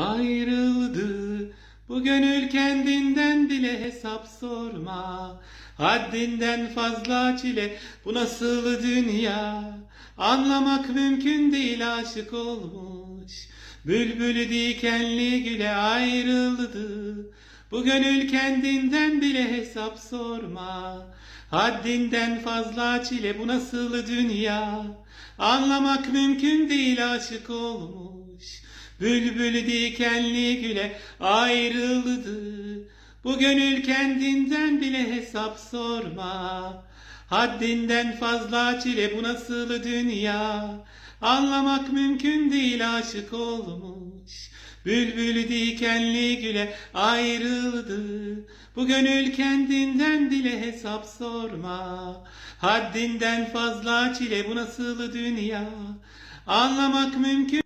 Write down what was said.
Ayrıldı. Bu gönül kendinden bile hesap sorma. Haddinden fazla çile. Bu nasıl dünya? Anlamak mümkün değil aşık olmuş. Bülbül dikenli güle ayrıldı. Bu gönül kendinden bile hesap sorma. Haddinden fazla çile. Bu nasıl dünya? Anlamak mümkün değil aşık olmuş Bülbül dikenli güle ayrıldı. Bu gönül kendinden bile hesap sorma. Haddinden fazla çile bu nasıl dünya? Anlamak mümkün değil aşık olmuş. Bülbül dikenli güle ayrıldı. Bu gönül kendinden bile hesap sorma. Haddinden fazla çile bu nasıl dünya? Anlamak mümkün